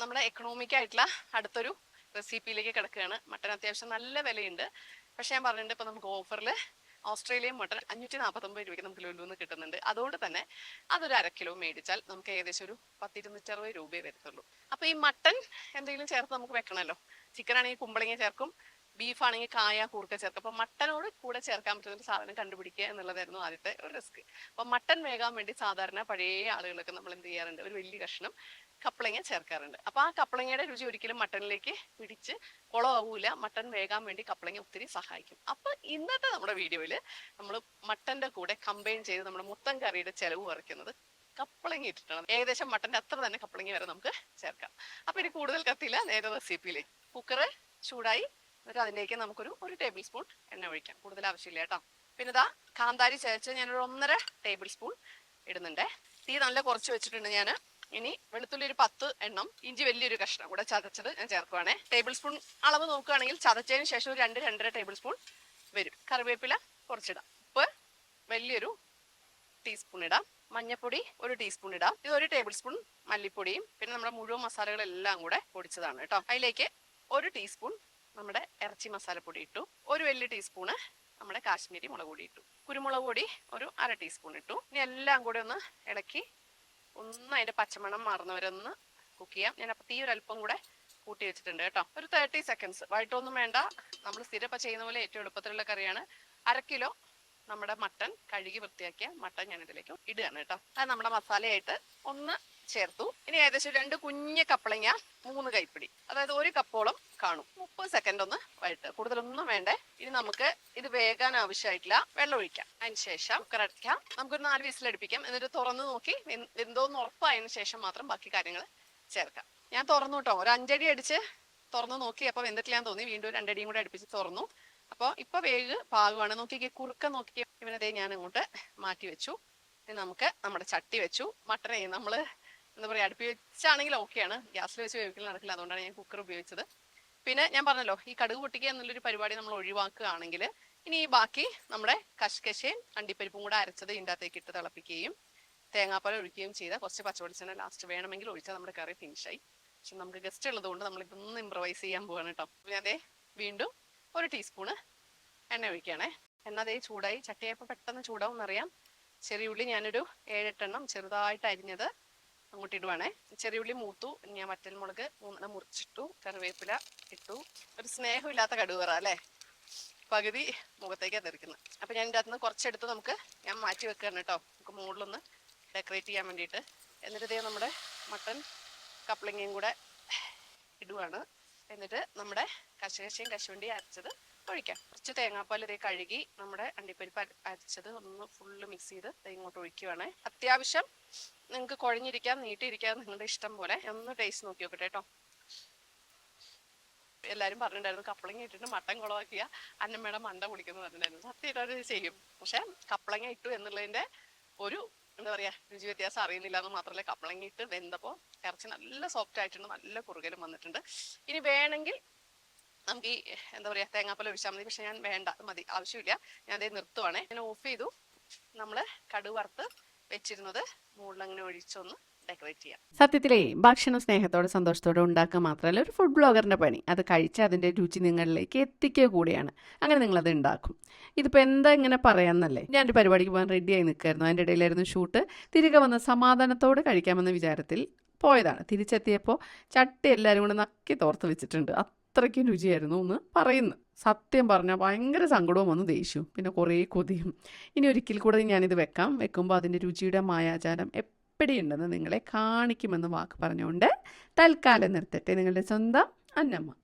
നമ്മുടെ എക്കണോമിക് ആയിട്ടുള്ള അടുത്തൊരു റെസിപ്പിയിലേക്ക് കിടക്കുകയാണ്. മട്ടൻ അത്യാവശ്യം നല്ല വിലയുണ്ട്. പക്ഷെ ഞാൻ പറഞ്ഞിട്ടുണ്ട് ഇപ്പൊ നമുക്ക് ഓഫറിൽ ഓസ്ട്രേലിയൻ മട്ടൺ അഞ്ഞൂറ്റി നാൽപ്പത്തൊമ്പത് രൂപയ്ക്ക് നമുക്ക് ലുലുന്ന് കിട്ടുന്നുണ്ട്. അതുകൊണ്ട് തന്നെ അതൊരു അര കിലോ മേടിച്ചാൽ നമുക്ക് ഏകദേശം ഒരു പത്തിരുന്നൂറ്ററുപത് രൂപയെ വരത്തുള്ളൂ. അപ്പൊ ഈ മട്ടൻ എന്തെങ്കിലും ചേർത്ത് നമുക്ക് വെക്കണമല്ലോ. ചിക്കൻ ആണെങ്കിൽ കുമ്പളങ്ങ ചേർക്കും. ബീഫ് ആണെങ്കിൽ കായ കൂർക്ക ചേർക്കുക. അപ്പൊ മട്ടനോട് കൂടെ ചേർക്കാൻ പറ്റുന്ന ഒരു സാധനം കണ്ടുപിടിക്കുക എന്നുള്ളതായിരുന്നു ആദ്യത്തെ ഒരു റിസ്ക് അപ്പൊ മട്ടൻ വേകാൻ വേണ്ടി സാധാരണ പഴയ ആളുകളൊക്കെ നമ്മൾ എന്ത് ചെയ്യാറുണ്ട്? ഒരു വലിയ കഷ്ണം കപ്പളങ്ങ ചേർക്കാറുണ്ട്. അപ്പൊ ആ കപ്പളങ്ങയുടെ രുചി ഒരിക്കലും മട്ടനിലേക്ക് പിടിച്ച് കുളമാവൂല. മട്ടൻ വേകാൻ വേണ്ടി കപ്പളങ്ങ ഒത്തിരി സഹായിക്കും. അപ്പൊ ഇന്നത്തെ നമ്മുടെ വീഡിയോയിൽ നമ്മൾ മട്ടന്റെ കൂടെ കമ്പൈൻ ചെയ്ത് നമ്മുടെ മൊത്തം കറിയുടെ ചെലവ് കുറയ്ക്കുന്നത് കപ്പളങ്ങി ഇട്ടിട്ടാണ്. ഏകദേശം മട്ടന്റെ അത്ര തന്നെ കപ്പളങ്ങി വരെ നമുക്ക് ചേർക്കാം. അപ്പൊ ഇനി കൂടുതൽ കത്തിയില്ല. നേരെ റെസിപ്പിയിലേക്ക് കുക്കറ് ചൂടായി എന്നിട്ട് അതിലേക്ക് നമുക്കൊരു ഒരു ടേബിൾ സ്പൂൺ എണ്ണ ഒഴിക്കാം. കൂടുതൽ ആവശ്യമില്ല കേട്ടോ. പിന്നെ ഇതാ കാന്താരി ചേർച്ച് ഞാനൊരു ഒന്നര ടേബിൾ സ്പൂൺ ഇടുന്നുണ്ട്. തീ നല്ല കുറച്ച് വെച്ചിട്ടുണ്ട് ഞാൻ ഇനി വെളുത്തുള്ളി ഒരു പത്ത് എണ്ണം ഇഞ്ചി വലിയൊരു കഷ്ണം കൂടെ ചതച്ചത് ഞാൻ ചേർക്കുവാണേ. ടേബിൾ സ്പൂൺ അളവ് നോക്കുകയാണെങ്കിൽ ചതച്ചതിന് ശേഷം രണ്ട് രണ്ടര ടേബിൾ സ്പൂൺ വരും. കറിവേപ്പില കുറച്ചിടാം. ഉപ്പ് വലിയൊരു ടീസ്പൂൺ ഇടാം. മഞ്ഞപ്പൊടി ഒരു ടീസ്പൂൺ ഇടാം. ഇത് ഒരു ടേബിൾ സ്പൂൺ മല്ലിപ്പൊടിയും പിന്നെ നമ്മുടെ മുഴുവൻ മസാലകളെല്ലാം കൂടെ പൊടിച്ചതാണ് കേട്ടോ. അതിലേക്ക് ഒരു ടീസ്പൂൺ നമ്മുടെ ഇറച്ചി മസാലപ്പൊടി ഇട്ടു. ഒരു വലിയ ടീസ്പൂണ് നമ്മുടെ കാശ്മീരി മുളക് പൊടി ഇട്ടു. കുരുമുളക് പൊടി ഒരു അര ടീസ്പൂൺ ഇട്ടു. ഇനി എല്ലാം കൂടെ ഒന്ന് ഇളക്കി ഒന്ന് അതിന്റെ പച്ചമണം മാറുന്നവരൊന്ന് കുക്ക് ചെയ്യാം. ഞാൻ അപ്പൊ തീ ഒരു അല്പം കൂടെ കൂട്ടി വെച്ചിട്ടുണ്ട് കേട്ടോ. ഒരു തേർട്ടി സെക്കൻഡ്സ് വൈകിട്ടൊന്നും വേണ്ട. നമ്മൾ സ്ഥിരം ഇപ്പൊ ചെയ്യുന്ന പോലെ ഏറ്റവും എളുപ്പത്തിലുള്ള കറിയാണ്. അര കിലോ നമ്മുടെ മട്ടൺ കഴുകി വൃത്തിയാക്കിയ മട്ടൺ ഞാൻ ഇതിലേക്ക് ഇടുകയാണ് കേട്ടോ. അത് നമ്മുടെ മസാലയായിട്ട് ഒന്ന് ചേർത്തു. ഇനി ഏകദേശം രണ്ട് കുഞ്ഞ് കപ്പളങ്ങ മൂന്ന് കൈപ്പിടി. അതായത് ഒരു കപ്പോളം കാണും. മുപ്പത് സെക്കൻഡ് ഒന്ന് വഴട്ട് കൂടുതലൊന്നും വേണ്ടേ. ഇനി നമുക്ക് ഇത് വേഗാൻ ആവശ്യമായിട്ടില്ല. വെള്ളം ഒഴിക്കാം. അതിന് ശേഷം കുക്കർ അടയ്ക്കാം. നമുക്കൊരു നാല് വീസിൽ അടുപ്പിക്കാം. എന്നിട്ട് തുറന്ന് നോക്കി എന്തോന്ന് ഉറപ്പായതിനു ശേഷം മാത്രം ബാക്കി കാര്യങ്ങൾ ചേർക്കാം. ഞാൻ തുറന്നു കേട്ടോ ഒരു അഞ്ചടി അടിച്ച് തുറന്നു നോക്കി. അപ്പൊ വെന്തിട്ടില്ലാന്ന് തോന്നി. വീണ്ടും രണ്ടടിയും കൂടെ അടുപ്പിച്ച് തുറന്നു. അപ്പോൾ ഇപ്പൊ വേഗ് പാകമാണ് നോക്കിക്കേ കുറുക്ക നോക്കിക്കേ. ഇവനതേ ഞാൻ അങ്ങോട്ട് മാറ്റി വെച്ചു. നമുക്ക് നമ്മുടെ ചട്ടി വെച്ചു. മട്ടനെ നമ്മൾ എന്താ പറയാ അടുപ്പി വെച്ചാണെങ്കിൽ ഓക്കെയാണ്. ഗ്യാസിൽ വെച്ച് വേവിക്കൽ നടക്കില്ല. അതുകൊണ്ടാണ് ഞാൻ കുക്കർ ഉപയോഗിച്ചത്. പിന്നെ ഞാൻ പറഞ്ഞല്ലോ ഈ കടുക് പൊട്ടിക്കുക എന്നുള്ളൊരു പരിപാടി നമ്മൾ ഒഴിവാക്കുകയാണെങ്കിൽ ഇനി ഈ ബാക്കി നമ്മുടെ കഷ്കശയും അണ്ടിപ്പരിപ്പും കൂടെ അരച്ചത് ഇതിന്റെ അകത്തേക്ക് ഇട്ട് തിളപ്പിക്കുകയും തേങ്ങാപ്പാൽ ഒഴിക്കുകയും ചെയ്ത കുറച്ച് പച്ചവെളിച്ചെണ്ണ ലാസ്റ്റ് വേണമെങ്കിൽ ഒഴിച്ചാൽ നമ്മുടെ കറി ഫിനിഷായി പക്ഷെ നമുക്ക് ഗസ്റ്റ് ഉള്ളത് കൊണ്ട് നമ്മൾ ഇതൊന്ന് ഇമ്പ്രവൈസ് ചെയ്യാൻ പോവാണ് കേട്ടോ പിന്നെ അതേ വീണ്ടും ഒരു ടീസ്പൂണ് എണ്ണ ഒഴിക്കുകയാണേ. എണ്ണ അതേ ചൂടായി. ചട്ടിയായപ്പോൾ പെട്ടെന്ന് ചൂടാവും എന്നറിയാം ചെറിയ ഉള്ളി ഞാനൊരു ഏഴെട്ടെണ്ണം ചെറുതായിട്ട് അരിഞ്ഞത് അങ്ങോട്ട് ഇടുവാണേ ചെറിയ ഉള്ളി മൂത്തു ഞാൻ വറ്റൽമുളക് മൂന്നെണ്ണം മുറിച്ചിട്ടു കറിവേപ്പില ഇട്ടു. ഒരു സ്നേഹമില്ലാത്ത കടുവറ അല്ലേ? പകുതി മുഖത്തേക്കാണ് തെറിക്കുന്നത് അപ്പൊ ഞാൻ ഇതിന്റെ അകത്തുനിന്ന് കുറച്ചെടുത്ത് നമുക്ക് ഞാൻ മാറ്റി വെക്കുകയാണ് കേട്ടോ. നമുക്ക് മുകളിലൊന്ന് ഡെക്കറേറ്റ് ചെയ്യാൻ വേണ്ടിയിട്ട്. എന്നിട്ട് ഇതേ നമ്മുടെ മട്ടൺ കപ്ലിങ്ങയും കൂടെ ഇടുവാണ്. എന്നിട്ട് നമ്മുടെ കശകശയും കശുവണ്ടിയും അരച്ചത് ഒഴിക്കാം. കുറച്ച് തേങ്ങാപ്പാൽ ഇതേ കഴുകി നമ്മുടെ അണ്ടിപ്പരിപ്പ് അര- അരച്ചത് ഒന്ന് ഫുള്ള് മിക്സ് ചെയ്ത് ഇങ്ങോട്ട് ഒഴിക്കുവാണ്. അത്യാവശ്യം നിങ്ങൾക്ക് കുഴഞ്ഞിരിക്കാം നീട്ടിയിരിക്കാം നിങ്ങളുടെ ഇഷ്ടം പോലെ. ഒന്ന് ടേസ്റ്റ് നോക്കി നോക്കട്ടെ കേട്ടോ എല്ലാവരും പറഞ്ഞിട്ടുണ്ടായിരുന്നു കപ്പളങ്ങ ഇട്ടിട്ട് മട്ടൻ കുളവാക്കിയ അന്നമ്മയുടെ മണ്ട കുടിക്കുന്നു പറഞ്ഞിട്ടുണ്ടായിരുന്നു. സത്യമായിട്ട് ചെയ്യും. പക്ഷെ കപ്പളങ്ങ ഇട്ടു എന്നുള്ളതിന്റെ ഒരു എന്താ പറയാ രുചി വ്യത്യാസം അറിയുന്നില്ല എന്ന് മാത്രമല്ല കപ്പളങ്ങ ഇട്ട് വെന്തപ്പോ ഇറച്ചി നല്ല സോഫ്റ്റ് ആയിട്ടുണ്ട് നല്ല കുറുകലും വന്നിട്ടുണ്ട്. ഇനി വേണമെങ്കിൽ നമുക്ക് ഈ എന്താ പറയാ തേങ്ങാപ്പാൽ ഒഴിച്ചാൽ മതി. പക്ഷെ ഞാൻ വേണ്ട മതി. ആവശ്യമില്ല. ഞാൻ അതേ നിർത്തുവാണേ. ഞാൻ ഓഫ് ചെയ്തു. നമ്മൾ കടുക് വറുത്ത് വെച്ചിരുന്നത് മുകളിൽ അങ്ങനെ ഒഴിച്ചൊന്ന് ഡെക്കറേറ്റ് ചെയ്യാം. സത്യത്തിലേ ഭക്ഷണം സ്നേഹത്തോടെ സന്തോഷത്തോടെ ഉണ്ടാക്കുക മാത്രമല്ല ഒരു ഫുഡ് ബ്ലോഗറിന്റെ പണി. അത് കഴിച്ച് അതിന്റെ രുചി നിങ്ങളിലേക്ക് എത്തിക്കുക കൂടിയാണ്. അങ്ങനെ നിങ്ങളത് ഉണ്ടാക്കും. ഇതിപ്പോ എന്താ ഇങ്ങനെ പറയാന്നല്ലേ? ഞാൻ ഒരു പരിപാടിക്ക് പോകാൻ റെഡിയായി നിൽക്കായിരുന്നു. അതിന്റെ ഇടയിലായിരുന്നു ഷൂട്ട് തിരികെ വന്ന സമാധാനത്തോടെ കഴിക്കാമെന്ന വിചാരത്തിൽ പോയതാണ്. തിരിച്ചെത്തിയപ്പോൾ ചട്ടി എല്ലാവരും കൂടെ നക്കി തോർത്ത് വെച്ചിട്ടുണ്ട്. അത്രയ്ക്കും രുചിയായിരുന്നു എന്ന് പറയുന്നു. സത്യം പറഞ്ഞാൽ ഭയങ്കര സങ്കടവും വന്ന് ദേഷ്യവും. പിന്നെ കുറേ കൊതിയും. ഇനി ഒരിക്കൽ കൂടെ ഞാനിത് വെക്കാം. വെക്കുമ്പോൾ അതിന്റെ രുചിയുടെ മായാചാരം എപ്പോഴുണ്ടെന്ന് നിങ്ങളെ കാണിക്കുമെന്ന് വാക്ക് പറഞ്ഞുകൊണ്ട് തൽക്കാലം നിർത്തട്ടെ നിങ്ങളുടെ സ്വന്തം അന്നമ്മ.